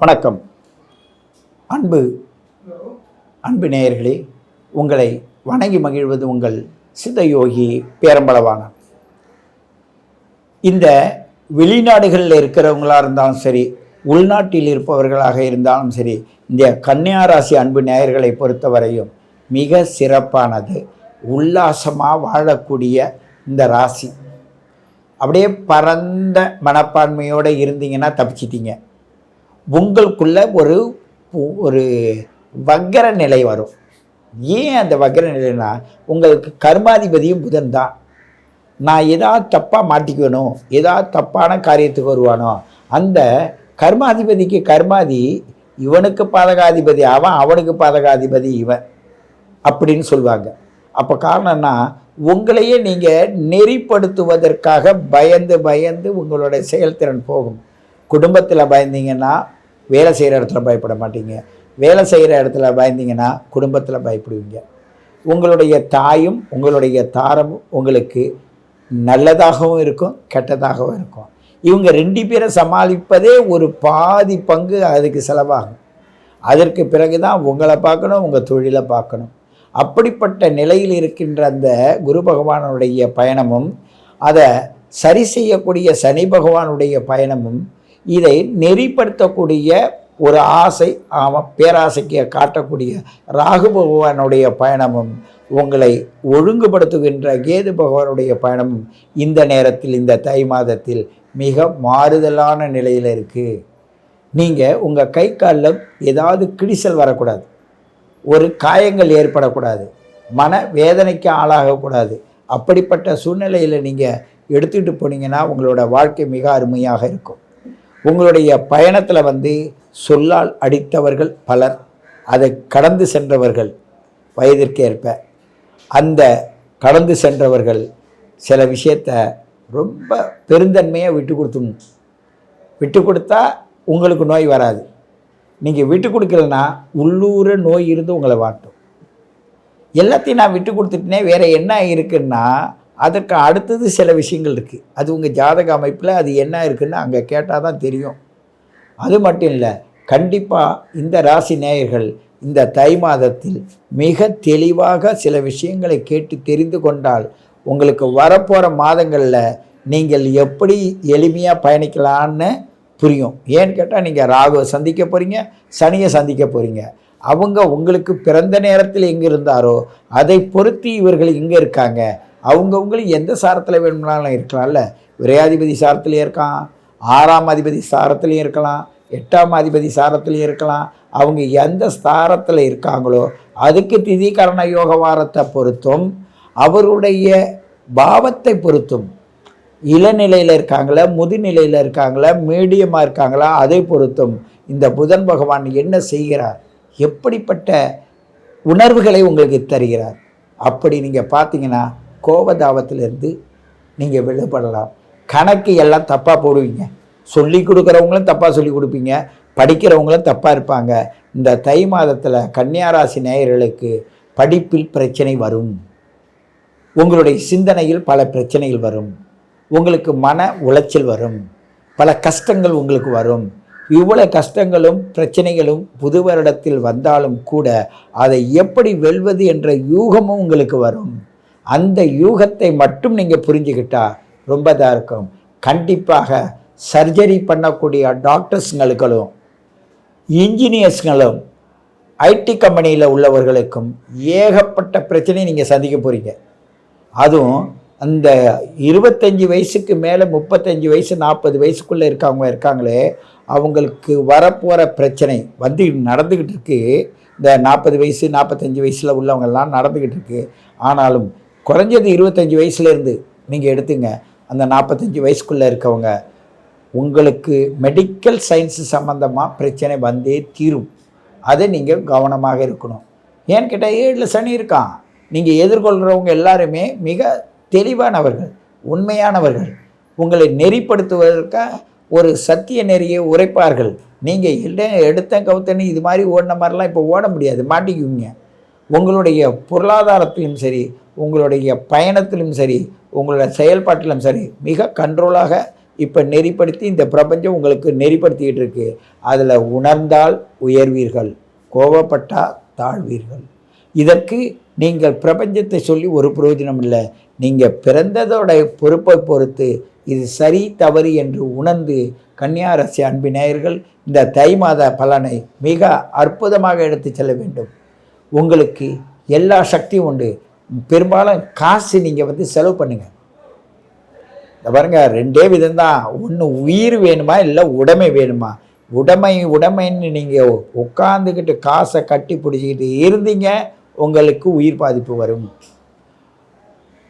வணக்கம். அன்பு அன்பு நேயர்களே உங்களை வணங்கி மகிழ்வது உங்கள் சித்தயோகி பேரம்பளவான இந்த வெளிநாடுகளில் இருக்கிறவங்களாக இருந்தாலும் சரி உள்நாட்டில் இருப்பவர்களாக இருந்தாலும் சரி இந்த கன்னியாராசி அன்பு நேயர்களை பொறுத்தவரையும் மிக சிறப்பானது. உல்லாசமாக வாழக்கூடிய இந்த ராசி. அப்படியே பரந்த மனப்பான்மையோடு இருந்தீங்கன்னா தப்பிச்சிட்டிங்க. உங்களுக்குள்ள ஒரு ஒரு வக்கர நிலை வரும். ஏன் அந்த வக்கர நிலைனா உங்களுக்கு கர்மாதிபதியும் புதன் தான். நான் ஏதாவது தப்பாக மாட்டிக்கணும் ஏதாவது தப்பான காரியத்துக்கு வருவானோ அந்த கர்மாதிபதிக்கு கர்மாதி இவனுக்கு பாதகாதிபதி அவன் அவனுக்கு பாதகாதிபதி இவன் அப்படின்னு சொல்லுவாங்க அப்போ காரணம்னா உங்களையே நீங்கள் நெறிப்படுத்துவதற்காக பயந்து பயந்து உங்களுடைய செயல்திறன் போகும். குடும்பத்தில் பயந்தீங்கன்னா வேலை செய்கிற இடத்துல பயப்பட மாட்டீங்க. வேலை செய்கிற இடத்துல பயந்தீங்கன்னா குடும்பத்தில் பயப்படுவீங்க. உங்களுடைய தாயும் உங்களுடைய தாரமும் உங்களுக்கு நல்லதாகவும் இருக்கும் கெட்டதாகவும் இருக்கும். இவங்க ரெண்டு பேரை சமாளிப்பதே ஒரு பாதி பங்கு அதுக்கு செலவாகும். அதற்கு பிறகு தான் உங்களை பார்க்கணும் உங்கள் தொழிலை பார்க்கணும். அப்படிப்பட்ட நிலையில் இருக்கின்ற அந்த குரு பகவானுடைய பயணமும் அதை சரி செய்யக்கூடிய சனி பகவானுடைய பயணமும் இதை நெறிப்படுத்தக்கூடிய ஒரு ஆசை அவன் பேராசைக்கு காட்டக்கூடிய ராகு பகவானுடைய பயணமும் உங்களை ஒழுங்குபடுத்துகின்ற கேது பகவானுடைய பயணமும் இந்த நேரத்தில் இந்த தை மாதத்தில் மிக மாறுதலான நிலையில் இருக்குது நீங்கள் உங்கள் கை காலில் ஏதாவது கிடிசல் வரக்கூடாது. ஒரு காயங்கள் ஏற்படக்கூடாது. மன வேதனைக்கு ஆளாகக்கூடாது. அப்படிப்பட்ட சூழ்நிலையில் நீங்கள் எடுத்துகிட்டு போனீங்கன்னா உங்களோட வாழ்க்கை மிக அருமையாக இருக்கும். உங்களுடைய பயணத்தில் வந்து சொல்லால் அடித்தவர்கள் பலர் அதை கடந்து சென்றவர்கள் வயதிற்கேற்ப. அந்த கடந்து சென்றவர்கள் சில விஷயத்த ரொம்ப பெருந்தன்மையாக விட்டு கொடுத்துடணும். விட்டு கொடுத்தா உங்களுக்கு நோய் வராது. நீங்கள் விட்டு கொடுக்கலன்னா உள்ளூர நோய் இருந்து உங்களை வாட்டும் எல்லாத்தையும் நான் விட்டு கொடுத்துட்டேனே வேறு என்ன இருக்குன்னா அதற்கு அடுத்தது சில விஷயங்கள் இருக்குது அது உங்கள் ஜாதக அமைப்பில் அது என்ன இருக்குன்னு அங்கே கேட்டால் தான் தெரியும். அது மட்டும் இல்லை கண்டிப்பாக இந்த ராசி நேயர்கள் இந்த தை மாதத்தில் மிக தெளிவாக சில விஷயங்களை கேட்டு தெரிந்து கொண்டால் உங்களுக்கு வரப்போகிற மாதங்களில் நீங்கள் எப்படி எளிமையாக பயணிக்கலான்னு புரியும். ஏன்னு கேட்டால் நீங்கள் ராகுவை சந்திக்க போகிறீங்க சனியை சந்திக்க போகிறீங்க அவங்க உங்களுக்கு பிறந்த நேரத்தில் எங்கே இருந்தாரோ அதை பொருத்தி இவர்கள் இங்கே இருக்காங்க. அவங்கவுங்களும் எந்த சாரத்தில் வேணும்னாலும் இருக்கலாம்ல. விரையாதிபதி சாரத்துலேயும் இருக்கான் ஆறாம் அதிபதி சாரத்துலேயும் இருக்கலாம் எட்டாம் அதிபதி சாரத்துலேயும் இருக்கலாம். அவங்க எந்த ஸ்தாரத்தில் இருக்காங்களோ அதுக்கு திதிகரண யோக வாரத்தை பொறுத்தும் அவருடைய பாவத்தை பொறுத்தும் இளநிலையில் இருக்காங்களா முதுநிலையில் இருக்காங்களா மீடியமாக இருக்காங்களா அதை பொறுத்தும் இந்த புதன் பகவான் என்ன செய்கிறார்? எப்படிப்பட்ட உணர்வுகளை உங்களுக்கு தருகிறார்? அப்படி நீங்கள் பார்த்தீங்கன்னா கோபதாபத்திலிருந்து நீங்கள் விடுபடலாம். கணக்கு எல்லாம் தப்பாக போடுவீங்க. சொல்லி கொடுக்குறவங்களும் தப்பாக சொல்லி கொடுப்பீங்க. படிக்கிறவங்களும் தப்பாக இருப்பாங்க. இந்த தை மாதத்தில் கன்னியாராசி நேயர்களுக்கு படிப்பில் பிரச்சனை வரும். உங்களுடைய சிந்தனையில் பல பிரச்சனைகள் வரும். உங்களுக்கு மன உளைச்சல் வரும். பல கஷ்டங்கள் உங்களுக்கு வரும். இவ்வளோ கஷ்டங்களும் பிரச்சனைகளும் புது வருடத்தில் வந்தாலும் கூட அதை எப்படி வெல்வது என்ற யூகமும் உங்களுக்கு வரும். அந்த யூகத்தை மட்டும் நீங்கள் புரிஞ்சுக்கிட்டா ரொம்ப இதாக இருக்கும். கண்டிப்பாக சர்ஜரி பண்ணக்கூடிய டாக்டர்ஸுங்களுக்களும் இன்ஜினியர்ஸ்களும் ஐடி கம்பெனியில் உள்ளவர்களுக்கும் ஏகப்பட்ட பிரச்சனையை நீங்கள் சந்திக்க போகிறீங்க அதுவும் அந்த இருபத்தஞ்சி வயசுக்கு மேலே முப்பத்தஞ்சு வயசு நாற்பது வயசுக்குள்ளே இருக்கவங்க இருக்காங்களே அவங்களுக்கு வரப்போகிற பிரச்சனை வந்து நடந்துக்கிட்டு இருக்கு. இந்த நாற்பது வயசு நாற்பத்தஞ்சு வயசில் உள்ளவங்கெல்லாம் நடந்துக்கிட்டு இருக்கு. ஆனாலும் குறைஞ்சது இருபத்தஞ்சி வயசுலேருந்து நீங்கள் எடுத்துங்க. அந்த நாற்பத்தஞ்சு வயசுக்குள்ளே இருக்கவங்க உங்களுக்கு மெடிக்கல் சயின்ஸு சம்மந்தமாக பிரச்சனை வந்தே தீரும். அதை நீங்கள் கவனமாக இருக்கணும். ஏன்னு கேட்டால் ஏழில் சனி இருக்கான். நீங்கள் எதிர்கொள்கிறவங்க எல்லாருமே மிக தெளிவானவர்கள் உண்மையானவர்கள். உங்களை நெறிப்படுத்துவதற்காக ஒரு சத்திய நெறியை உரைப்பார்கள். நீங்கள் இல்லை எடுத்த கவுத்தனி இது மாதிரி ஓடின மாதிரிலாம் இப்போ ஓட முடியாது. மாட்டிக்குவீங்க. உங்களுடைய பொருளாதாரத்திலும் சரி உங்களுடைய பயணத்திலும் சரி உங்களுடைய செயல்பாட்டிலும் சரி மிக கண்ட்ரோலாக இப்போ நெறிப்படுத்தி இந்த பிரபஞ்சம் உங்களுக்கு நெறிப்படுத்திக்கிட்டு இருக்கு. அதில் உணர்ந்தால் உயர்வீர்கள் கோபப்பட்டால் தாழ்வீர்கள். இதற்கு நீங்கள் பிரபஞ்சத்தை சொல்லி ஒரு பிரயோஜனம் இல்லை. நீங்கள் பிறந்ததோட பொறுப்பை பொறுத்து இது சரி தவறு என்று உணர்ந்து கன்னியாரசி அன்பினேயர்கள் இந்த தை மாத பலனை மிக அற்புதமாக எடுத்து செல்ல வேண்டும். உங்களுக்கு எல்லா சக்தியும் உண்டு. பெரும்பாலும் காசு நீங்கள் வந்து செலவு பண்ணுங்கள் இந்த பாருங்கள் ரெண்டே விதம்தான். ஒன்று உயிர் வேணுமா இல்லை உடைமை வேணுமா? உடைமை உடைமைன்னு நீங்கள் உட்காந்துக்கிட்டு காசை கட்டி பிடிச்சிக்கிட்டு இருந்தீங்க உங்களுக்கு உயிர் பாதிப்பு வரும்.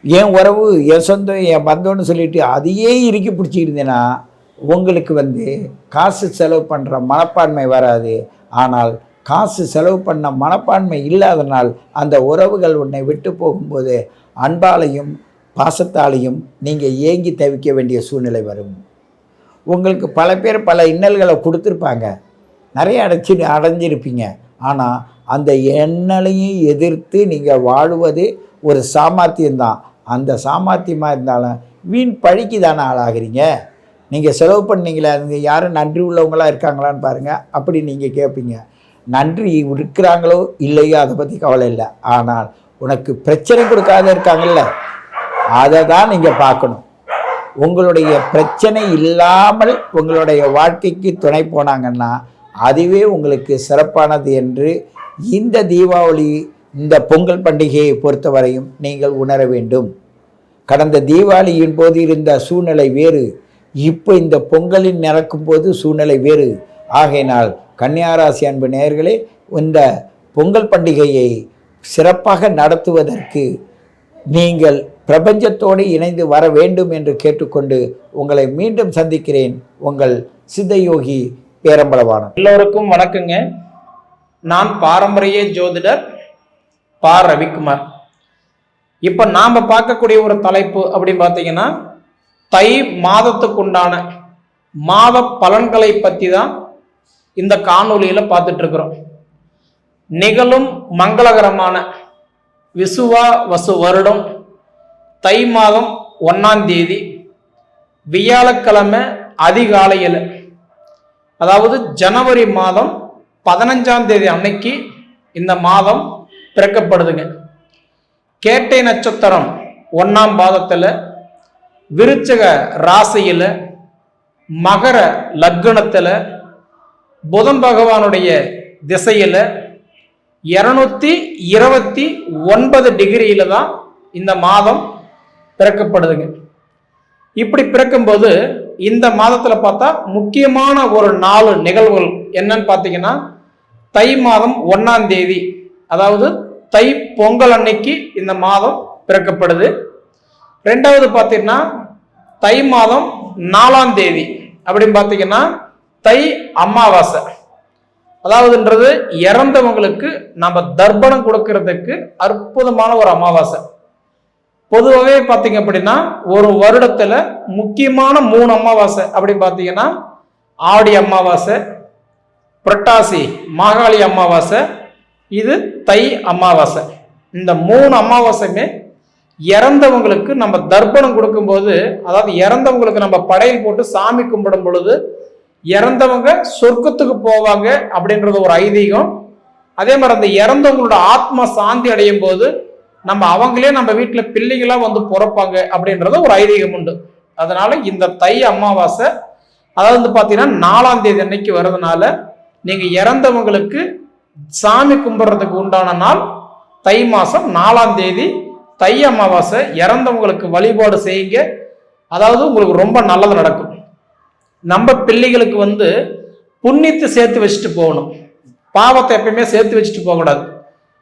என் உறவு என் சொந்தம் என் பந்தம்னு சொல்லிட்டு அதையே இறுக்கி பிடிச்சிக்கிட்டீங்கன்னா உங்களுக்கு வந்து காசு செலவு பண்ணுற மனப்பான்மை வராது. ஆனால் காசு செலவு பண்ண மனப்பான்மை இல்லாதனால் அந்த உறவுகள் உன்னை விட்டு போகும்போது அன்பாலையும் பாசத்தாலையும் நீங்கள் ஏங்கி தவிக்க வேண்டிய சூழ்நிலை வரும். உங்களுக்கு பல பேர் பல இன்னல்களை கொடுத்துருப்பாங்க. நிறைய அடைச்சி அடைஞ்சிருப்பீங்க. ஆனால் அந்த எண்ணலையும் எதிர்த்து நீங்கள் வாழுவது ஒரு சாமர்த்தியம்தான். அந்த சாமர்த்தியமாக இருந்தாலும் வீண் பழிக்கு தானே ஆளாகிறீங்க? நீங்கள் செலவு பண்ணீங்களே? நீங்கள் யாரும் நன்றி உள்ளவங்களாக இருக்காங்களான்னு பாருங்கள் அப்படி நீங்கள் கேட்பீங்க நன்றி இருக்கிறாங்களோ இல்லையோ அதை பற்றி கவலை இல்லை. ஆனால் உனக்கு பிரச்சனை கொடுக்காத இருக்காங்கல்ல அதை தான் நீங்கள் பார்க்கணும். உங்களுடைய பிரச்சனை இல்லாமல் உங்களுடைய வாழ்க்கைக்கு துணை போனாங்கன்னா அதுவே உங்களுக்கு சிறப்பானது என்று இந்த தீபாவளி இந்த பொங்கல் பண்டிகையை பொறுத்தவரையும் நீங்கள் உணர வேண்டும். கடந்த தீபாவளியின் போது இருந்த சூழ்நிலை வேறு. இப்போ இந்த பொங்கலின் நடக்கும் போது சூழ்நிலை வேறு. ஆகையினால் கன்னியாராசி அன்பு நேயர்களே இந்த பொங்கல் பண்டிகையை சிறப்பாக நடத்துவதற்கு நீங்கள் பிரபஞ்சத்தோடு இணைந்து வர வேண்டும் என்று கேட்டுக்கொண்டு உங்களை மீண்டும் சந்திக்கிறேன். உங்கள் சித்தயோகி பேரம்பலவானன் எல்லோருக்கும் வணக்கங்க. நான் பாரம்பரிய ஜோதிடர் பா. ரவிக்குமார். இப்போ நாம் பார்க்கக்கூடிய ஒரு தலைப்பு அப்படின்னு பார்த்தீங்கன்னா தை மாதத்துக்குண்டான மாத பலன்களை பற்றி தான் இந்த காணொளியில் பார்த்துட்டு இருக்கிறோம் நிகழும் மங்களகரமான விசுவா வசு வருடம் தை மாதம் ஒன்றாம் தேதி வியாழக்கிழமை அதிகாலையில் அதாவது ஜனவரி மாதம் பதினஞ்சாம் தேதி அன்னைக்கு இந்த மாதம் பிறக்கப்படுதுங்க. கேட்டை நட்சத்திரம் ஒன்றாம் பாதத்தில் விருச்சக ராசியில் மகர லக்னத்தில் புதன் பகவானுடைய திசையில் இரநூத்தி இருபத்தி ஒன்பது டிகிரியில தான் இந்த மாதம் பிறக்கப்படுதுங்க. இப்படி பிறக்கும்போது இந்த மாதத்தில் பார்த்தா முக்கியமான ஒரு நாலு நிகழ்வுகள் என்னன்னு பார்த்தீங்கன்னா தை மாதம் ஒன்றாம் தேதி அதாவது தை பொங்கல் அன்னைக்கு இந்த மாதம் பிறக்கப்படுது. ரெண்டாவது பார்த்தீங்கன்னா தை மாதம் நாலாம் தேதி அப்படின்னு பார்த்தீங்கன்னா தை அமாவாசை. அதாவதுன்றது இறந்தவங்களுக்கு நம்ம தர்ப்பணம் கொடுக்கறதுக்கு அற்புதமான ஒரு அமாவாசை. பொதுவாகவே பார்த்தீங்க அப்படின்னா ஒரு வருடத்தில் முக்கியமான மூணு அமாவாசை அப்படின்னு பார்த்தீங்கன்னா ஆடி அமாவாசை புரட்டாசி மாகாளி அமாவாசை இது தை அமாவாசை. இந்த மூணு அமாவாசையுமே இறந்தவங்களுக்கு நம்ம தர்ப்பணம் கொடுக்கும்போது அதாவது இறந்தவங்களுக்கு நம்ம படையல் போட்டு சாமி கும்பிடும் பொழுது இறந்தவங்க சொர்க்கத்துக்கு போவாங்க அப்படின்றது ஒரு ஐதீகம். அதே மாதிரி அந்த இறந்தவங்களோட ஆத்மா சாந்தி அடையும் போது நம்ம அவங்களே நம்ம வீட்டில் பிள்ளைகளாக வந்து பிறப்பாங்க அப்படின்றது ஒரு ஐதீகம் உண்டு. அதனால இந்த தை அமாவாசை அதாவது வந்து பார்த்தீங்கன்னா நாலாம் தேதி அன்னைக்கு வர்றதுனால நீங்கள் இறந்தவங்களுக்கு சாமி கும்பிட்றதுக்கு உண்டான நாள் தை மாதம் நாலாம் தேதி. தை அமாவாசை இறந்தவங்களுக்கு வழிபாடு செய்யுங்க. அதாவது உங்களுக்கு ரொம்ப நல்லது நடக்கும். நம்ம பிள்ளைகளுக்கு வந்து புண்ணியத்தை சேர்த்து வச்சுட்டு போகணும். பாவத்தை எப்பயுமே சேர்த்து வச்சுட்டு போகக்கூடாது.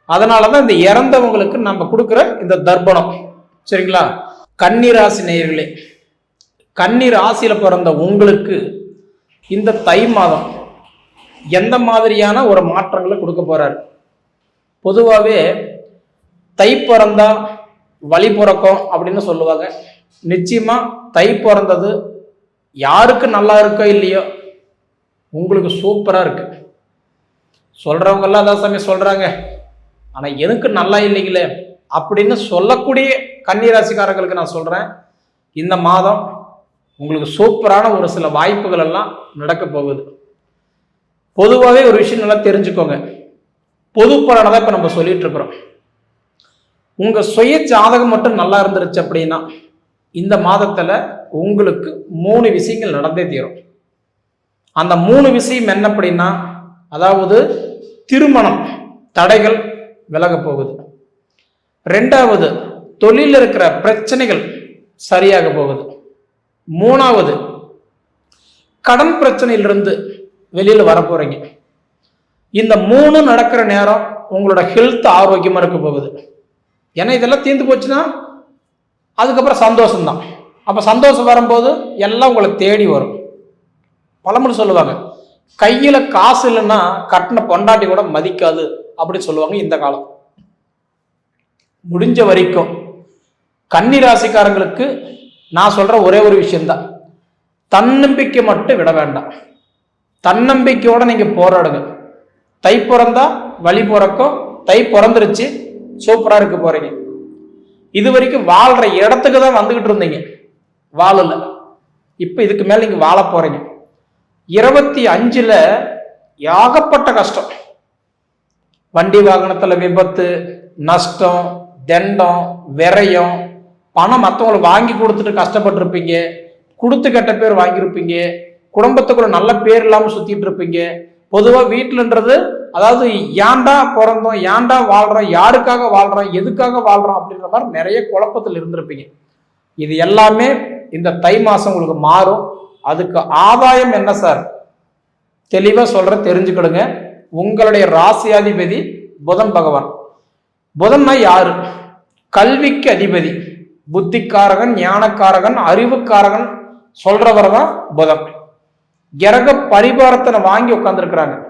அதனால தான் இந்த இறந்தவங்களுக்கு நம்ம கொடுக்குற இந்த தர்ப்பணம். சரிங்களா? கன்னிராசி நேயர்களே கண்ணீர் ராசியில பிறந்த உங்களுக்கு இந்த தை மாதம் எந்த மாதிரியான ஒரு மாற்றங்களை கொடுக்க போகிறார் பொதுவாகவே தை பிறந்தா வழி பிறக்கும் அப்படின்னு சொல்லுவாங்க. நிச்சயமாக தை பிறந்தது யாருக்கு நல்லா இருக்கோ இல்லையோ உங்களுக்கு சூப்பராக இருக்கு. சொல்கிறவங்கெல்லாம் அதான் சாமி சொல்கிறாங்க ஆனால் எனக்கு நல்லா இல்லைங்களே அப்படின்னு சொல்லக்கூடிய கன்னிராசிக்காரர்களுக்கு நான் சொல்கிறேன் இந்த மாதம் உங்களுக்கு சூப்பரான ஒரு சில வாய்ப்புகள் எல்லாம் நடக்க போகுது. பொதுவாகவே ஒரு விஷயம் நல்லா தெரிஞ்சுக்கோங்க. பொது பலனை தான் இப்போ நம்ம சொல்லிட்டு இருக்கிறோம். உங்கள் சுய ஜாதகம் மட்டும் நல்லா இருந்துருச்சு அப்படின்னா இந்த மாதத்தில் உங்களுக்கு மூணு விஷயங்கள் நடந்தே தீரும். அந்த மூணு விஷயம் என்ன அப்படின்னா அதாவது திருமணம் தடைகள் விலக போகுது. ரெண்டாவது தொழிலில் இருக்கிற பிரச்சனைகள் சரியாக போகுது. மூணாவது கடன் பிரச்சனையிலிருந்து வெளியில் வர இந்த மூணு நடக்கிற நேரம் உங்களோட ஹெல்த் ஆரோக்கியமாக இருக்க போகுது. ஏன்னா இதெல்லாம் தீர்ந்து போச்சுன்னா அதுக்கப்புறம் சந்தோஷம்தான். அப்போ சந்தோஷம் வரும்போது எல்லாம் உங்களை தேடி வரும். பழமொழி சொல்லுவாங்க கையில் காசு இல்லைன்னா கட்டின பொண்டாட்டி கூட மதிக்காது அப்படின்னு சொல்லுவாங்க இந்த காலம். முடிஞ்ச வரைக்கும் கன்னி ராசிக்காரங்களுக்கு நான் சொல்கிற ஒரே ஒரு விஷயந்தான் தன்னம்பிக்கை மட்டும் விட வேண்டாம். தன்னம்பிக்கையோட நீங்கள் போராடுங்க. தை பிறந்தா வழி பிறக்கும் தை பிறந்துருச்சு சூப்பராக இருக்க போகிறீங்க இது வரைக்கும் வாழ்கிற இடத்துக்கு தான் வந்துக்கிட்டு இருந்தீங்க. வாழலை. இப்போ இதுக்கு மேலே நீங்கள் வாழ போகிறீங்க இருபத்தி அஞ்சில் ஏகப்பட்ட கஷ்டம். வண்டி வாகனத்தில் விபத்து நஷ்டம் தண்டம் விரயம் பணம் மற்றவங்களை வாங்கி கொடுத்துட்டு கஷ்டப்பட்டிருப்பீங்க. கொடுத்து கெட்ட பேர் வாங்கியிருப்பீங்க. குடும்பத்துக்குள்ள நல்ல பேர் இல்லாமல் சுற்றிட்டு இருப்பீங்க. பொதுவாக வீட்டிலன்றது அதாவது ஏன்டா பிறந்தோம் ஏன்டா வாழ்கிறோம் யாருக்காக வாழ்கிறோம் எதுக்காக வாழ்கிறோம் அப்படின்ற மாதிரி நிறைய குழப்பத்தில் இருந்திருப்பீங்க. இது எல்லாமே இந்த தை மாதம் உங்களுக்கு மாறும். அதுக்கு ஆதாயம் என்ன சார்? தெளிவாக சொல்கிற தெரிஞ்சுக்கிடுங்க. உங்களுடைய ராசியாதிபதி புதன் பகவான். புதன்னா யாரு? கல்விக்கு அதிபதி. புத்திக்காரகன் ஞானக்காரகன் அறிவுக்காரகன் சொல்றவர் தான் புதன். கிரக பரிபாரத்தனை வாங்கி உட்காந்துருக்கிறாங்க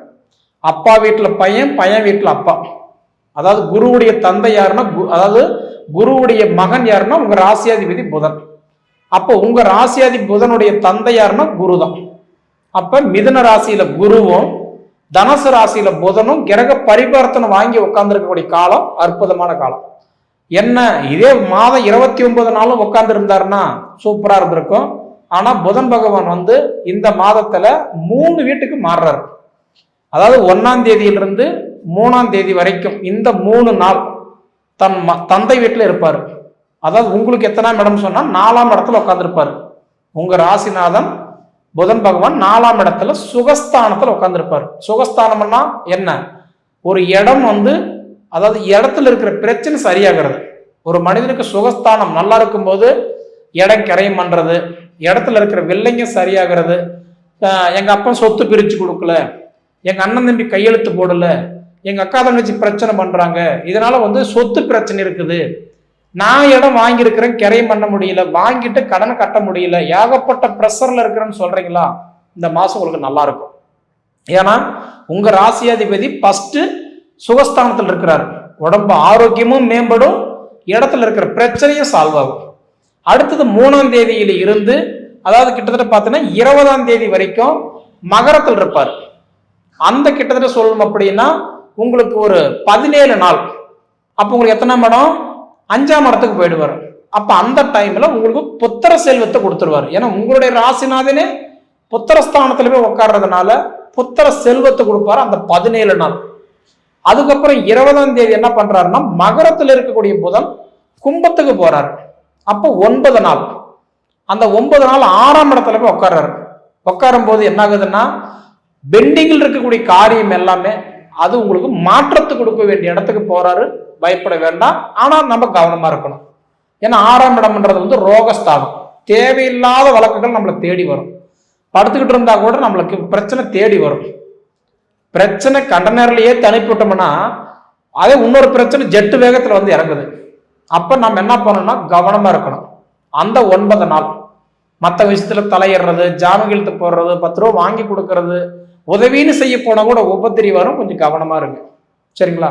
அப்பா வீட்டில் பையன் பையன் வீட்டில் அப்பா. அதாவது குருவுடைய தந்தை யாருன்னா கு- அதாவது குருவுடைய மகன் யாருன்னா உங்க ராசியாதிபதி புதன். அப்போ உங்க ராசியாதி புதனுடைய தந்தையாருன்னா குரு தான் அப்ப மிதுன ராசியில குருவும் தனுசு ராசியில புதனும் கிரக பரிவர்த்தனை வாங்கி உட்கார்ந்துருக்கக்கூடிய காலம் அற்புதமான காலம். என்ன இதே மாதம் இருபத்தி ஒன்பது நாளும் உட்கார்ந்து இருந்தாருன்னா சூப்பரா இருந்திருக்கும். ஆனா புதன் பகவான் வந்து இந்த மாதத்துல மூணு வீட்டுக்கு மாறுறாரு. அதாவது ஒன்னாம் தேதியிலிருந்து மூணாம் தேதி வரைக்கும் இந்த மூணு நாள் தன் ம- தந்தை வீட்டில் இருப்பாரு. அதாவது உங்களுக்கு எத்தனாம் இடம் சொன்னால் நாலாம் இடத்துல உட்காந்துருப்பார் உங்கள் ராசிநாதன் புதன் பகவான் நாலாம் இடத்துல சுகஸ்தானத்தில் உட்காந்துருப்பார் சுகஸ்தானம்னா என்ன? ஒரு இடம் வந்து அதாவது இடத்துல இருக்கிற பிரச்சனை சரியாகிறது. ஒரு மனிதனுக்கு சுகஸ்தானம் நல்லா இருக்கும்போது இடம் கிரையம் பண்ணுறது இடத்துல இருக்கிற வில்லைங்க சரியாகிறது எங்கள் அப்பா சொத்து பிரித்து கொடுக்கல எங்கள் அண்ணன் தம்பி கையெழுத்து போடல எங்கள் அக்கா தங்கச்சி பிரச்சனை பண்ணுறாங்க இதனால் வந்து சொத்து பிரச்சனை இருக்குது. நான் இடம் வாங்கியிருக்கிறேன் கிரையம் பண்ண முடியல வாங்கிட்டு கடனை கட்ட முடியல ஏகப்பட்ட ப்ரெஷரில் இருக்கிறேன்னு சொல்கிறீங்களா இந்த மாதம் உங்களுக்கு நல்லா இருக்கும். ஏன்னா உங்கள் ராசியாதிபதி ஃபஸ்ட்டு சுகஸ்தானத்தில் இருக்கிறார். உடம்பு ஆரோக்கியமும் மேம்படும் இடத்துல இருக்கிற பிரச்சனையும் சால்வ் ஆகும். அடுத்தது மூணாம் தேதியில் இருந்து அதாவது கிட்டத்தட்ட பார்த்தீங்கன்னா இருபதாம் தேதி வரைக்கும் மகரத்தில் இருப்பார். அந்த கிட்டத்தட்ட சொல்லணும் அப்படின்னா உங்களுக்கு ஒரு பதினேழு நாள். அப்போ உங்களுக்கு எத்தனாம் இடம்? அஞ்சாம் இடத்துக்கு போயிடுவார். அப்ப அந்த டைம்ல உங்களுக்கு புத்திர செல்வத்தை கொடுத்துருவார். ஏன்னா உங்களுடைய ராசிநாதனே புத்திரஸ்தானத்துல போய் உட்கார்றதுனால புத்திர செல்வத்தை கொடுப்பாரு அந்த பதினேழு நாள். அதுக்கப்புறம் இருபதாம் தேதி என்ன பண்றாருன்னா மகரத்தில் இருக்கக்கூடிய புதன் கும்பத்துக்கு போறாரு. அப்போ ஒன்பது நாள். அந்த ஒன்பது நாள் ஆறாம் இடத்துல போய் உட்கார்றாரு உட்காரும் போது என்ன ஆகுதுன்னா பெண்டிங்கில் இருக்கக்கூடிய காரியம் எல்லாமே அது உங்களுக்கு மாற்றத்தை கொடுக்க வேண்டிய இடத்துக்கு போறாரு. பயப்பட வேண்டாம். ஆனால் நம்ம கவனமாக இருக்கணும். ஏன்னா ஆறாம் இடம்ன்றது வந்து ரோகஸ்தானம். தேவையில்லாத வழக்குகள் நம்மளை தேடி வரும். படுத்துக்கிட்டு இருந்தா கூட நம்மளுக்கு பிரச்சனை தேடி வரும். பிரச்சனை கண்ட நேரிலேயே தனிப்பட்டோம்னா அதே இன்னொரு பிரச்சனை ஜெட்டு வேகத்தில் வந்து இறங்குது. அப்போ நம்ம என்ன பண்ணணும்னா கவனமாக இருக்கணும். அந்த ஒன்பது நாள். மற்ற விஷயத்தில் தலையிடுறது ஜாமீன் போடுறது பத்து ரூபா வாங்கி கொடுக்கறது உதவின்னு செய்ய போனால் கூட உபத்திரி வரும். கொஞ்சம் கவனமாக இருங்க. சரிங்களா?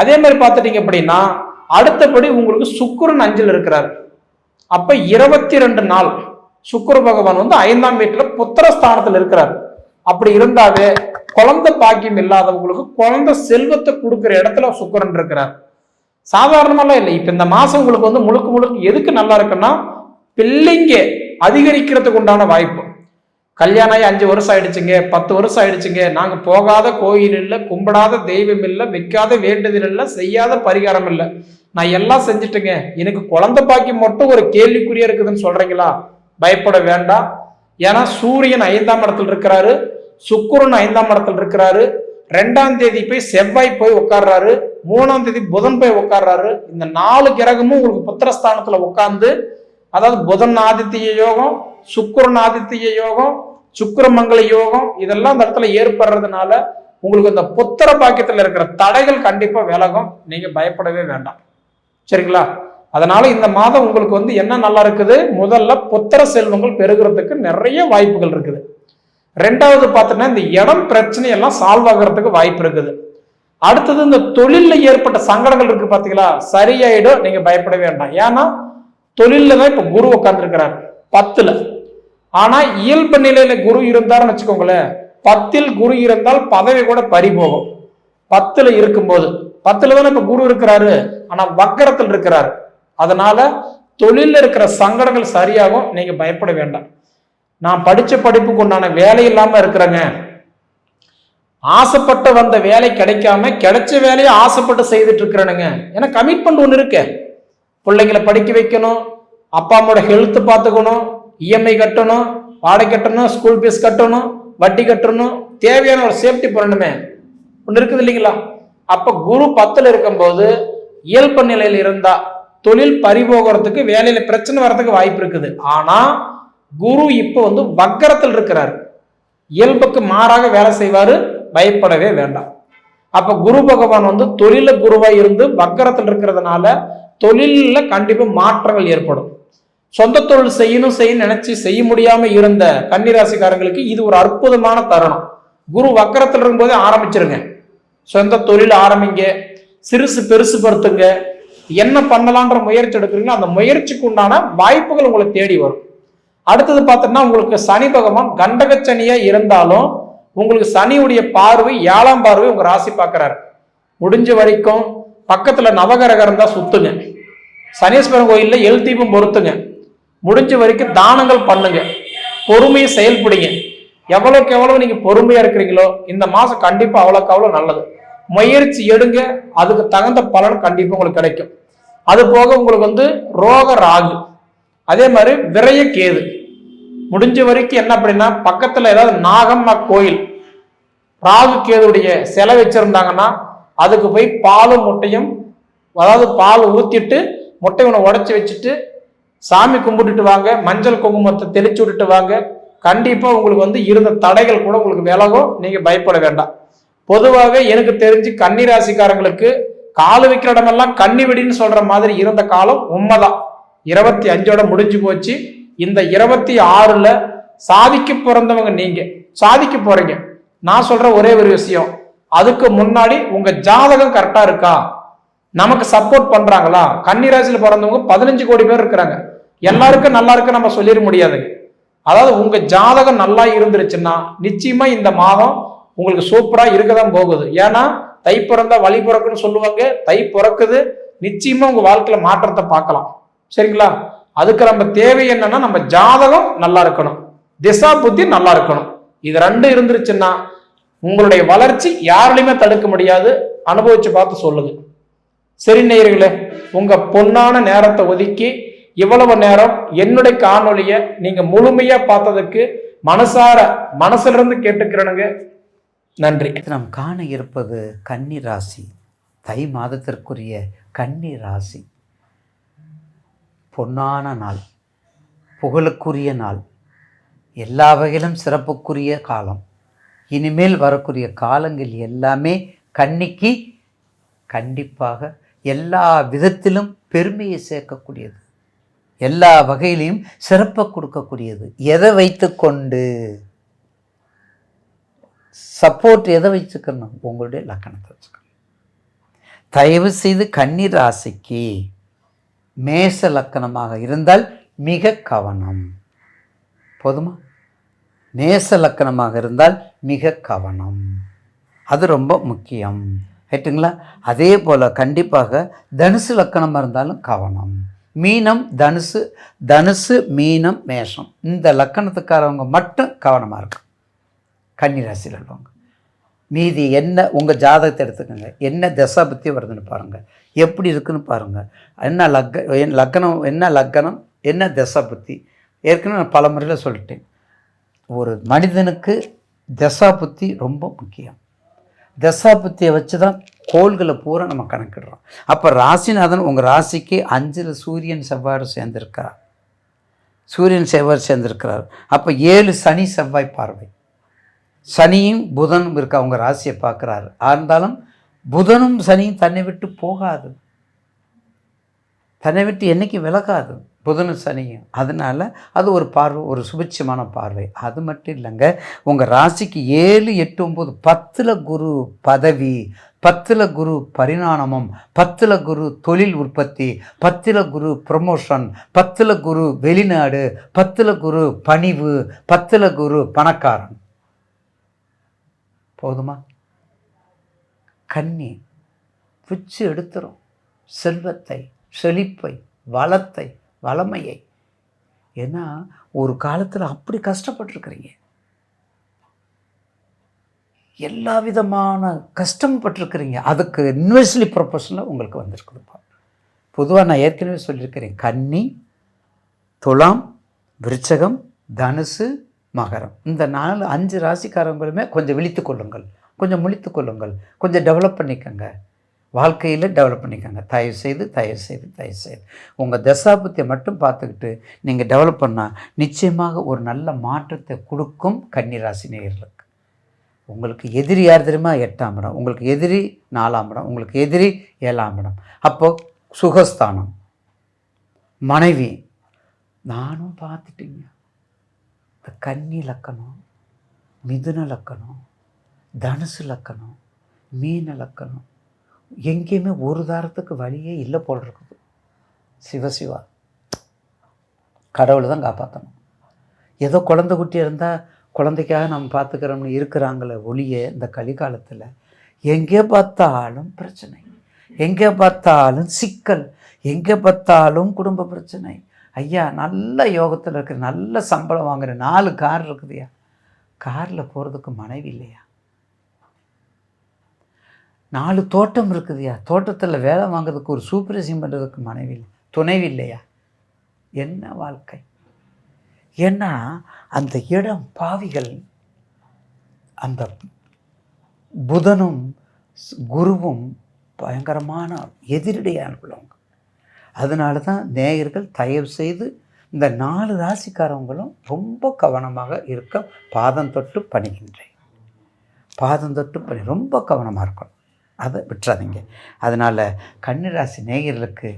அதே மாதிரி பார்த்துட்டீங்க அப்படின்னா அடுத்தபடி உங்களுக்கு சுக்குரன் அஞ்சில் இருக்கிறார். அப்ப இருபத்தி ரெண்டு நாள் சுக்குர பகவான் வந்து ஐந்தாம் வீட்டுல புத்திரஸ்தானத்தில் இருக்கிறார். அப்படி இருந்தாவே குழந்தை பாக்கியம் இல்லாதவங்களுக்கு குழந்தை செல்வத்தை கொடுக்குற இடத்துல சுக்கரன் இருக்கிறார். சாதாரணமெல்லாம் இல்லை. இப்போ இந்த மாதம் உங்களுக்கு வந்து முழுக்க முழுக்க எதுக்கு நல்லா இருக்குன்னா பிள்ளைங்க அதிகரிக்கிறதுக்கு உண்டான வாய்ப்பு. கல்யாணம் ஆகி அஞ்சு வருஷம் ஆயிடுச்சுங்க பத்து வருஷம் ஆயிடுச்சுங்க. நாங்கள் போகாத கோயில் இல்லை கும்பிடாத தெய்வம் இல்லை வைக்காத வேண்டுதல் இல்லை செய்யாத பரிகாரம் இல்லை. நான் எல்லாம் செஞ்சுட்டேங்க. எனக்கு குழந்தை பாக்கி மட்டும் ஒரு கேள்விக்குறியா இருக்குதுன்னு சொல்றீங்களா? பயப்பட வேண்டாம். ஏன்னா சூரியன் ஐந்தாம் இடத்துல இருக்கிறாரு சுக்கிரன் ஐந்தாம் இடத்துல இருக்கிறாரு ரெண்டாம் தேதி போய் செவ்வாய் போய் உட்கார்றாரு மூணாம் தேதி புதன் போய் உட்கார்றாரு. இந்த நாலு கிரகமும் உங்களுக்கு புத்திரஸ்தானத்துல உட்கார்ந்து அதாவது புதன் ஆதித்ய யோகம் சுக்கரன் ஆதித்ய யோகம் சுக்கரமங்கல யோகம் இதெல்லாம் அந்த இடத்துல ஏற்படுறதுனால உங்களுக்கு இந்த புத்திர பாக்கியத்தில் இருக்கிற தடைகள் கண்டிப்பா விலகும். நீங்க பயப்படவே வேண்டாம். சரிங்களா? அதனால இந்த மாதம் உங்களுக்கு வந்து என்ன நல்லா இருக்குது? முதல்ல புத்திர செல்வங்கள் பெருகிறதுக்கு நிறைய வாய்ப்புகள் இருக்குது. ரெண்டாவது பார்த்தோன்னா இந்த இடம் பிரச்சனையெல்லாம் சால்வ் ஆகிறதுக்கு வாய்ப்பு இருக்குது. அடுத்தது இந்த தொழிலில் ஏற்பட்ட சங்கடங்கள் இருக்கு பார்த்தீங்களா சரியாயிடும். நீங்கள் பயப்பட வேண்டாம். ஏன்னா தொழிலில் தான் இப்போ குரு உட்காந்துருக்கிறார் பத்தில். ஆனா இயல்பு நிலையில குரு இருந்தாருன்னு வச்சுக்கோங்களேன் பத்தில் குரு இருந்தால் பதவி கூட பறி போகும் பத்துல இருக்கும்போது பத்துல தானே இப்ப குரு இருக்கிறாரு ஆனா வக்கரத்தில் இருக்கிறாரு. அதனால தொழில இருக்கிற சங்கடங்கள் சரியாகும் நீங்க பயப்பட வேண்டாம். நான் படிச்ச படிப்புக்கு உண்டான வேலை இல்லாம இருக்கிறேங்க. ஆசைப்பட்டு வந்த வேலை கிடைக்காம கிடைச்ச வேலையை ஆசைப்பட்டு செய்துட்டு இருக்கிறேனுங்க. ஏன்னா கமிட்மெண்ட் ஒன்று இருக்கு. பிள்ளைங்களை படிக்க வைக்கணும் அப்பா அம்மாவோட ஹெல்த் பார்த்துக்கணும் இஎம்ஐ கட்டணும் வாடகை கட்டணும் ஸ்கூல் ஃபீஸ் கட்டணும் வட்டி கட்டணும் தேவையான ஒரு சேஃப்டி பண்ணணுமே. ஒன்று இருக்குது இல்லைங்களா? அப்போ குரு பத்தில் இருக்கும்போது இயல்பு நிலையில் இருந்தால் தொழில் பறிபோகிறதுக்கு வேலையில் பிரச்சனை வர்றதுக்கு வாய்ப்பு இருக்குது. ஆனால் குரு இப்போ வந்து வக்கரத்தில் இருக்கிறார். இயல்புக்கு மாறாக வேலை செய்வார் பயப்படவே வேண்டாம். அப்போ குரு பகவான் வந்து தொழில குருவாக இருந்து வக்கரத்தில் இருக்கிறதுனால தொழிலில் கண்டிப்பாக மாற்றங்கள் ஏற்படும். சொந்த தொழில் செய்யணும் செய்ய நினைச்சு செய்ய முடியாம இருந்த கன்னிராசிக்காரங்களுக்கு இது ஒரு அற்புதமான தருணம். குரு வக்கரத்தில் இருக்கும்போதே ஆரம்பிச்சிருங்க. சொந்த தொழில் ஆரம்பிங்க. சிறுசு பெருசு படுத்துங்க. என்ன பண்ணலான்ற முயற்சி எடுக்கிறீங்களோ அந்த முயற்சிக்கு உண்டான வாய்ப்புகள் உங்களை தேடி வரும். அடுத்தது பார்த்தோம்னா உங்களுக்கு சனி பகவான் கண்டகச்சனியா இருந்தாலும் உங்களுக்கு சனியுடைய பார்வை ஏழாம் பார்வை உங்க ராசி பார்க்கறாரு. முடிஞ்ச வரைக்கும் பக்கத்துல நவகிரகம் தான் சுத்துங்க. சனீஸ்வரன் கோயில்ல எழுத்தீபம் பொறுத்துங்க பொருத்துங்க. முடிஞ்ச வரைக்கும் தானங்கள் பண்ணுங்க. பொறுமையை செயல்படுங்க. எவ்வளோக்கு எவ்வளோ நீங்கள் பொறுமையாக இருக்கிறீங்களோ இந்த மாதம் கண்டிப்பாக அவ்வளோக்கு அவ்வளோ நல்லது. முயற்சி எடுங்க. அதுக்கு தகுந்த பலன் கண்டிப்பாக உங்களுக்கு கிடைக்கும். அது போக உங்களுக்கு வந்து ரோக ராகு. அதே மாதிரி விரைய கேது. முடிஞ்ச வரைக்கும் என்ன அப்படின்னா பக்கத்தில் ஏதாவது நாகம்மா கோயில் ராகு கேதுடைய சிலை வச்சுருந்தாங்கன்னா அதுக்கு போய் பாலும் முட்டையும் அதாவது பால் ஊற்றிட்டு முட்டை ஒன்று உடச்சி வச்சுட்டு சாமி கும்பிட்டுட்டு வாங்க மஞ்சள் குங்குமத்தை தெளிச்சு விட்டுட்டு வாங்க. கண்டிப்பாக உங்களுக்கு வந்து இருந்த தடைகள் கூட உங்களுக்கு விலகும். நீங்கள் பயப்பட வேண்டாம். பொதுவாகவே எனக்கு தெரிஞ்சு கன்னி ராசிக்காரங்களுக்கு காலு வைக்கிற இடமெல்லாம் கண்ணி வெடின்னு சொல்கிற மாதிரி இருந்த காலம் உண்மைதான். இருபத்தி அஞ்சோட முடிஞ்சு போச்சு. இந்த இருபத்தி ஆறில் சாதிக்க பிறந்தவங்க நீங்கள் சாதிக்க போகிறீங்க நான் சொல்கிற ஒரே ஒரு விஷயம். அதுக்கு முன்னாடி உங்கள் ஜாதகம் கரெக்டாக இருக்கா? நமக்கு சப்போர்ட் பண்ணுறாங்களா கன்னிராசியில் பிறந்தவங்க பதினஞ்சு கோடி பேர் இருக்கிறாங்க. எல்லாருக்கும் நல்லா இருக்கு நம்ம சொல்லிட முடியாது. அதாவது உங்க ஜாதகம் நல்லா இருந்துருச்சுன்னா நிச்சயமா இந்த மாதம் உங்களுக்கு சூப்பரா இருக்க தான் போகுது. ஏன்னா தை பிறந்தா வழி பிறக்குன்னு சொல்லுவாங்க. தை பிறக்குது. நிச்சயமா உங்க வாழ்க்கையில மாற்றத்தை பார்க்கலாம். சரிங்களா? அதுக்கு நம்ம தேவை என்னன்னா நம்ம ஜாதகம் நல்லா இருக்கணும். திசா புத்தி நல்லா இருக்கணும். இது ரெண்டு இருந்துருச்சுன்னா உங்களுடைய வளர்ச்சி யாராலையுமே தடுக்க முடியாது. அனுபவிச்சு பார்த்து சொல்லுங்க. சரி நேயர்களே உங்க பொன்னான நேரத்தை ஒதுக்கி இவ்வளவு நேரம் என்னுடைய காணொலியை நீங்க முழுமையா பார்த்ததுக்கு மனசார மனசிலிருந்து கேட்டுக்கிறனுங்க. நன்றி. நாம் காண இருப்பது கன்னி ராசி. தை மாதத்திற்குரிய கன்னி ராசி. பொன்னான நாள் புகழுக்குரிய நாள் எல்லா வகையிலும் சிறப்புக்குரிய காலம். இனிமேல் வரக்கூடிய காலங்கள் எல்லாமே கன்னிக்கு கண்டிப்பாக எல்லா விதத்திலும் பெருமையை சேர்க்கக்கூடியது. எல்லா வகையிலையும் சிறப்பை கொடுக்கக்கூடியது. எதை வைத்துக்கொண்டு? சப்போர்ட் எதை வச்சுக்கணும் உங்களுடைய லக்கணத்தை வச்சுக்கணும். தயவு செய்து கன்னி ராசிக்கு மேச லக்கணமாக இருந்தால் மிக கவனம். போதுமா? மேச லக்கணமாக இருந்தால் மிக கவனம். அது ரொம்ப முக்கியம். ரைட்டுங்களா அதே போல் கண்டிப்பாக தனுசு லக்கணமாக இருந்தாலும் கவனம். மீனம் தனுசு தனுசு மீனம் மேஷம். இந்த லக்கணத்துக்காரவங்க மட்டும் கவனமாக இருக்கும் கன்னிராசியில் உள்ளவங்க. மீதி என்ன உங்கள் ஜாதகத்தை எடுத்துக்கோங்க. என்ன தசா பற்றி வருதுன்னு பாருங்கள் எப்படி இருக்குன்னு பாருங்கள் என்ன லக்க என் லக்கணம் என்ன லக்கணம் என்ன தசா புத்தி. ஏற்கனவே நான் பல முறையில் சொல்லிட்டேன். ஒரு மனிதனுக்கு தசா புத்தி ரொம்ப முக்கியம். தசா புத்தியை வச்சு தான் கோள்களை பூரா நம்ம கணக்கிடுறோம். அப்போ ராசிநாதன் உங்கள் ராசிக்கு அஞ்சில் சூரியன் செவ்வாய் சேர்ந்திருக்கிறார் சூரியன் செவ்வாய் சேர்ந்திருக்கிறார். அப்போ ஏழு சனி செவ்வாய் பார்வை. சனியும் புதனும் இருக்க? அவங்க ராசியை பார்க்குறாரு. இருந்தாலும் புதனும் சனியும் தன்னை விட்டு போகாது. தன்னை விட்டு என்னைக்கு விலகாது. புதனும் சனியும். அதனால் அது ஒரு பார்வை ஒரு சுபிட்சமான பார்வை. அது மட்டும் இல்லைங்க உங்கள் ராசிக்கு ஏழு எட்டு ஒம்பது பத்தில் குரு பதவி பத்தில் குரு பரிணாமம் பத்தில் குரு தொழில் உற்பத்தி பத்தில் குரு ப்ரமோஷன் பத்தில் குரு வெளிநாடு பத்தில் குரு பணிவு பத்தில் குரு பணக்காரன். போதுமா? கண்ணி பிச்சு எடுத்துரும். செல்வத்தை செழிப்பை வளத்தை வளமையை. ஏன்னா ஒரு காலத்தில் அப்படி கஷ்டப்பட்டிருக்கிறீங்க. எல்லா விதமான கஷ்டம் பட்டிருக்கிறீங்க. அதுக்கு இன்வெஸ்ட்லி ப்ரொஃபஷனில் உங்களுக்கு வந்திருக்குதுப்பா பொதுவாக நான் ஏற்கனவே சொல்லியிருக்கிறேன். கன்னி துலாம் விருச்சகம் தனுசு மகரம். இந்த நாலு அஞ்சு ராசிக்காரங்களுமே கொஞ்சம் விழித்து கொள்ளுங்கள். கொஞ்சம் முழித்து கொள்ளுங்கள். கொஞ்சம் டெவலப் பண்ணிக்கோங்க. வாழ்க்கையில் டெவலப் பண்ணிக்கோங்க. தயவு செய்து தயவு செய்து தயவு செய்து. உங்கள் தசாபத்தை மட்டும் பார்த்துக்கிட்டு நீங்கள் டெவலப் பண்ணால் நிச்சயமாக ஒரு நல்ல மாற்றத்தை கொடுக்கும் கன்னிராசி நேயர்களுக்கு. உங்களுக்கு எதிரி யார் தெரியுமா? எட்டாம் இடம். உங்களுக்கு எதிரி நாலாம் இடம். உங்களுக்கு எதிரி ஏழாம் இடம். அப்போது சுகஸ்தானம். மனைவி. நானும் பார்த்துட்டீங்க. இந்த கன்னி லக்கணம் மிதுன லக்கணம் தனுசு லக்கணம் மீன லக்கணம் எங்கேயுமே ஒரு தாரத்துக்கு வழியே இல்லை போல் இருக்குது. சிவசிவா கடவுளை தான் காப்பாற்றணும். ஏதோ குழந்தை குட்டி இருந்தால் குழந்தைக்காக நம்ம பார்த்துக்கிறோம்னு இருக்கிறாங்களே ஒளிய இந்த கலிகாலத்தில் எங்கே பார்த்தாலும் பிரச்சனை. எங்கே பார்த்தாலும் சிக்கல். எங்கே பார்த்தாலும் குடும்ப பிரச்சனை. ஐயா நல்ல யோகத்தில் இருக்கிற நல்ல சம்பளம் வாங்குற நாலு கார் இருக்குதுயா. காரில் போகிறதுக்கு மனைவி இல்லையா? நாலு தோட்டம் இருக்குதுயா? தோட்டத்தில் வேலை வாங்குறதுக்கு ஒரு சூப்பர்வைசிங் பண்ணுறதுக்கு மனைவி இல்லை துணைவி இல்லையா? என்ன வாழ்க்கை? ஏன்னா அந்த இடம் பாவிகள் அந்த புதனும் குருவும் பயங்கரமான எதிரடையான உள்ளவங்க. அதனால தான் நேயர்கள் தயவு செய்து இந்த நாலு ராசிக்காரவங்களும் ரொம்ப கவனமாக இருக்க பாதம் தொட்டு பணிகின்றேன். பாதம் தொட்டு பணி ரொம்ப கவனமாக இருக்கணும். அதை விட்டுறாதீங்க. அதனால் கன்னிராசி நேயர்களுக்கு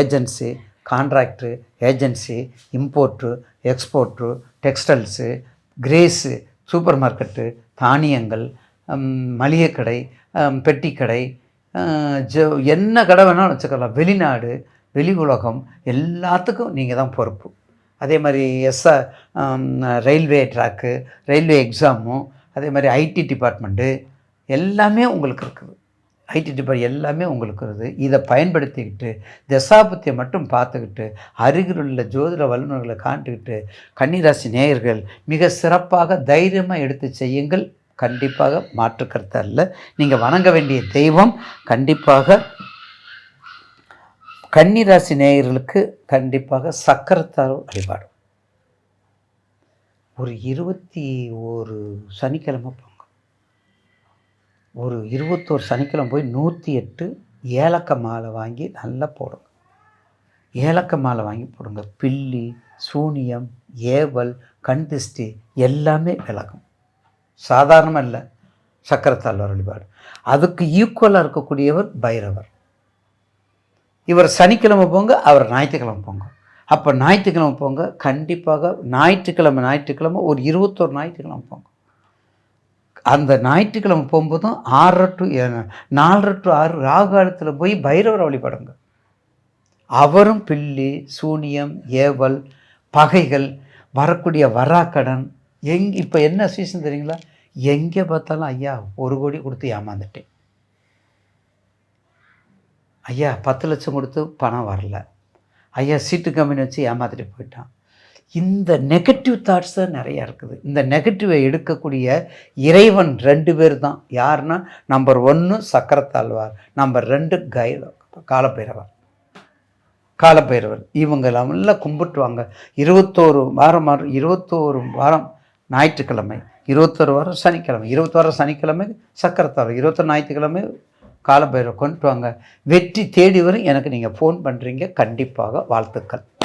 agency contractor agency importer exporter textiles grace super market தானியங்கள் மளிகை கடை பெட்டி கடை ஜ என்ன கடை வேணாலும் வச்சுக்கலாம். வெளிநாடு வெளி உலகம் எல்லாத்துக்கும் நீங்கள் தான் பொறுப்பு. அதே மாதிரி எஸ்ஆ ரயில்வே ட்ராக்கு ரயில்வே எக்ஸாமும் அதே மாதிரி ஐடி டிபார்ட்மெண்ட்டு எல்லாமே உங்களுக்கு இருக்குது. ஐடி டிபார்ட் எல்லாமே உங்களுக்கு இருக்குது. இதை பயன்படுத்திக்கிட்டு தசாபத்தியை மட்டும் பார்த்துக்கிட்டு அருகில் உள்ள ஜோதிட வல்லுநர்களை காண்டுக்கிட்டு கன்னிராசி நேயர்கள் மிக சிறப்பாக தைரியமாக எடுத்து செய்யுங்கள். கண்டிப்பாக மாற்றுக்கருத்து அல்ல. நீங்கள் வணங்க வேண்டிய தெய்வம் கண்டிப்பாக கன்னிராசி நேயர்களுக்கு கண்டிப்பாக சக்கரத்தார் வழிபாடு. ஒரு இருபத்தி ஒரு சனிக்கிழமை போங்க. ஒரு இருபத்தோரு சனிக்கிழமை போய் நூற்றி எட்டு ஏலக்க மாலை வாங்கி நல்லா போடுங்க. ஏலக்க மாலை வாங்கி போடுங்க. பில்லி சூனியம் ஏவல் கண்திஷ்டி எல்லாமே விலகும் சாதாரணமாக இல்லை. சக்கரத்தாழ்வார் வழிபாடு. அதுக்கு ஈக்குவலாக இருக்கக்கூடியவர் பைரவர். இவர் சனிக்கிழமை போங்க அவர் ஞாயிற்றுக்கிழமை போங்க. அப்போ ஞாயிற்றுக்கிழமை போங்க. கண்டிப்பாக ஞாயிற்றுக்கிழமை ஞாயிற்றுக்கிழமை ஒரு இருபத்தோரு ஞாயிற்றுக்கிழமை போங்க. அந்த ஞாயிற்றுக்கிழமை போகும்போதும் ஆறரை டு நாலரை டு ஆறு ராகாலத்தில் போய் பைரவரை வழிபடுங்க. அவரும் பில்லி சூனியம் ஏவல் பகைகள் வரக்கூடிய வராக்கடன் எங் இப்போ என்ன சீசன் தெரியுங்களா? எங்கே பார்த்தாலும் ஐயா ஒரு கோடி கொடுத்து ஏமாந்துட்டேன். ஐயா பத்து லட்சம் கொடுத்து பணம் வரல. ஐயா சீட்டு கம்பெனி வச்சு ஏமாத்திட்டு போயிட்டான். இந்த நெகட்டிவ் தாட்ஸ் தான் நிறையா இருக்குது. இந்த நெகட்டிவை எடுக்கக்கூடிய இறைவன் ரெண்டு பேர் தான். யாருன்னா நம்பர் ஒன்று சக்கரத்தாழ்வார் நம்பர் ரெண்டு கை காலப்பைரவர். காலப்பைரவர். இவங்கெல்லாம் எல்லாம் கும்பிட்டுவாங்க. இருபத்தோரு வாரம் வாரம் இருபத்தோரு வாரம் ஞாயிற்றுக்கிழமை இருபத்தொரு வாரம் சனிக்கிழமை இருபத்தோரு சனிக்கிழமை சக்கரத்தாழ்வார் இருபத்தொரு ஞாயிற்றுக்கிழமை காலப்பைரவர் கொண்டு வாங்க. வெற்றி தேடி வரும். எனக்கு நீங்கள் ஃபோன் பண்ணுறீங்க கண்டிப்பாக வாழ்த்துக்கள்.